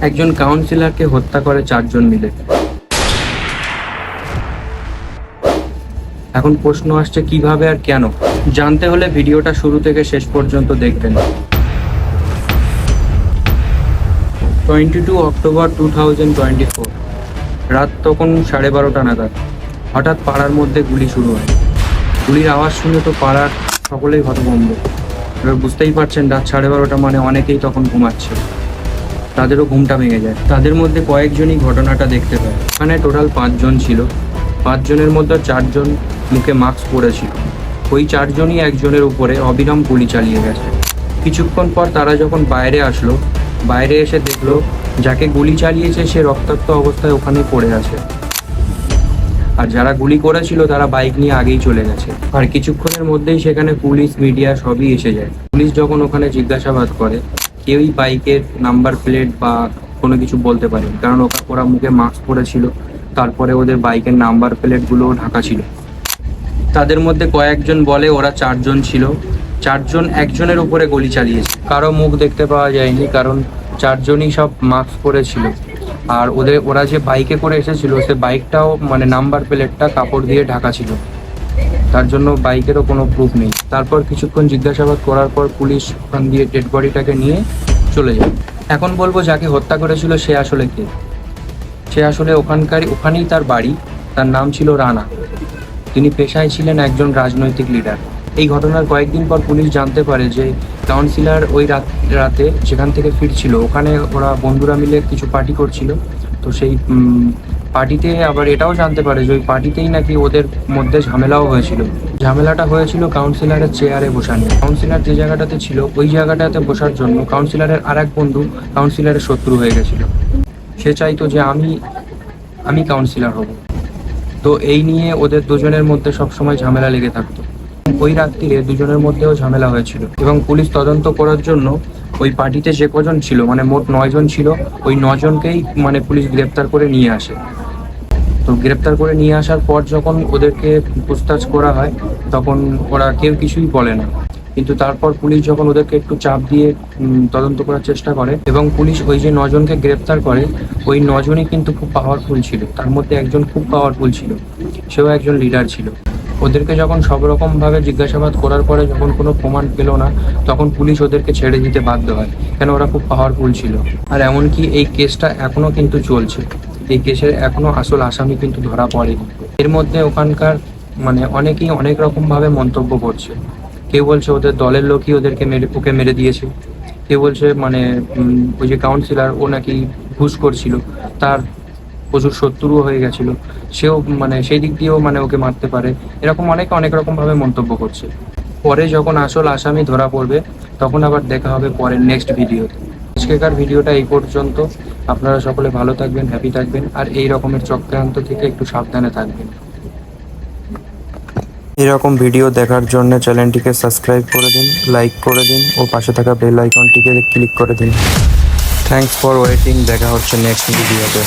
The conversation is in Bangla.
একজন কাউন্সিলরকে হত্যা করে চারজন মিলে। এখন প্রশ্ন আসছে, কীভাবে আর কেন? জানতে হলে ভিডিওটা শুরু থেকে শেষ পর্যন্ত দেখবেন। Twenty two October two thousand twenty four রাত তখন সাড়ে বারোটা নাগাদ। হঠাৎ পাড়ার মধ্যে গুলি শুরু হয়। গুলির আওয়াজ শুনে তো পাড়ার সকলেই হতভম্ব। এবার বুঝতেই পারছেন, রাত সাড়ে বারোটা মানে অনেকেই তখন ঘুমাচ্ছে। তাদেরও ঘুমটা ভেঙে যায়। তাদের মধ্যে কয়েকজনই ঘটনাটা দেখতে পায়। ওখানে টোটাল পাঁচজন ছিল। পাঁচজনের মধ্যে চারজন মুখে মাস্ক পরেছিল। ওই চারজনই একজনের উপরে অবিরাম গুলি চালিয়ে গেছে। কিছুক্ষণ পর তারা যখন বাইরে আসলো, বাইরে এসে দেখল, যাকে গুলি চালিয়েছে সে রক্তাক্ত অবস্থায় ওখানে পড়ে আছে। আর যারা গুলি করেছিল, তারা বাইক নিয়ে আগেই চলে গেছে। আর কিছুক্ষণের মধ্যেই সেখানে পুলিশ, মিডিয়া সবই এসে যায়। পুলিশ যখন ওখানে জিজ্ঞাসাবাদ করে কেউই বাইকের নাম্বার প্লেট বা কোনো কিছু বলতে পারে কারণ ওরা মুখে মাস্ক পরেছিল, তারপরে ওদের বাইকের নাম্বার প্লেটগুলোও ঢাকা ছিল। তাদের মধ্যে কয়েকজন বলে ওরা চারজন ছিল। চারজন একজনের উপরে গুলি চালিয়েছে। কারও মুখ দেখতে পাওয়া যায়নি, কারণ চারজনই সব মাস্ক পরেছিল। আর ওদের, ওরা যে বাইকে করে এসেছিল, সে বাইকটাও মানে নাম্বার প্লেটটা কাপড় দিয়ে ঢাকা ছিল। তার জন্য বাইকেরও কোনো প্রুফ নেই। তারপর কিছুক্ষণ জিজ্ঞাসাবাদ করার পর পুলিশ ওখান দিয়ে ডেড বডিটাকে নিয়ে চলে যায়। এখন বলব যাকে হত্যা করেছিল সে আসলে কে? সে আসলে ওখানকার, ওখানেই তার বাড়ি। তার নাম ছিল রানা। তিনি পেশায় ছিলেন একজন রাজনৈতিক লিডার এই ঘটনার কয়েকদিন পর পুলিশ জানতে পারে যে কাউন্সিলর ওই রাত, রাতে যেখান থেকে ফিরছিল, ওখানে ওরা বন্ধুরা মিলে কিছু পার্টি করছিল। তো সেই পার্টিতে আবার এটাও জানতে পারে যে ওই পার্টিতেই নাকি ওদের মধ্যে ঝামেলাও হয়েছিল। ঝামেলাটা হয়েছিল কাউন্সিলরের চেয়ারে বসা নিয়ে কাউন্সিলর যে জায়গাটাতে ছিল, ওই জায়গাটাতে বসার জন্য কাউন্সিলরের আর এক বন্ধু কাউন্সিলরের শত্রু হয়ে গেছিল। সে চাইতো যে আমি আমি কাউন্সিলর হব। তো এই নিয়ে ওদের দুজনের মধ্যে সবসময় ঝামেলা লেগে থাকতো। ওই রাত্রিরে দুজনের মধ্যেও ঝামেলা হয়েছিল এবং পুলিশ তদন্ত করার জন্য ওই পার্টিতে যে কজন ছিল মানে মোট নয়জন ছিল, ওই নজনকেই মানে পুলিশ গ্রেপ্তার করে নিয়ে আসে। তো গ্রেপ্তার করে নিয়ে আসার পর যখন ওদেরকে পুছতাছ করা হয়, তখন ওরা কেউ কিছুই বলে না। কিন্তু তারপর পুলিশ যখন ওদেরকে একটু চাপ দিয়ে তদন্ত করার চেষ্টা করে এবং পুলিশ ওই যে নজনকে গ্রেপ্তার করে, ওই নজনই কিন্তু খুব পাওয়ারফুল ছিল। তার মধ্যে একজন খুব পাওয়ারফুল ছিল। সেও একজন লিডার ছিল। ওদেরকে যখন সব রকম ভাবে জিজ্ঞাসাবাদ করার পরে যখন কোনো প্রমাণ পেল না, তখন পুলিশ ওদেরকে ছেড়ে দিতে বাধ্য হয়। কেন? ওরা খুব পাওয়ারফুল ছিল। আর এমনকি এই কেসটা এখনও কিন্তু চলছে। এই কেসের এখনও আসল আসামি কিন্তু ধরা পড়েনি। এর মধ্যে ওখানকার মানে অনেকেই অনেক রকম ভাবে মন্তব্য করছে। কেউ বলছে ওদের দলের লোকই ওদেরকে মেরে ওকে মেরে দিয়েছে। কেউ বলছে মানে ওই যে কাউন্সিলর ও নাকি ঘুষ করছিল। তার প্রচুর শত্রুও হয়ে গেছিল। সেও মানে সেই দিক দিয়েও মানে ওকে মারতে পারে। এরকম অনেকে, অনেক রকম ভাবে মন্তব্য করছে। পরে যখন আসল আসামি ধরা পড়বে, তখন আবার দেখা হবে পরের নেক্সট ভিডিওতে। আজকেকার ভিডিওটা এই পর্যন্ত। আপনারা সকলে ভালো থাকবেন হ্যাপি থাকবেন, আর এই রকমের চক্রান্ত থেকে একটু সাবধানে থাকবেন। এরকম ভিডিও দেখার জন্য চ্যানেলটিকে সাবস্ক্রাইব করে দিন লাইক করে দিন, ও পাশে থাকা বেল আইকনটিকে ক্লিক করে দিন। থ্যাঙ্কস ফর ওয়েটিং দেখা হচ্ছে নেক্সট ভিডিওতে।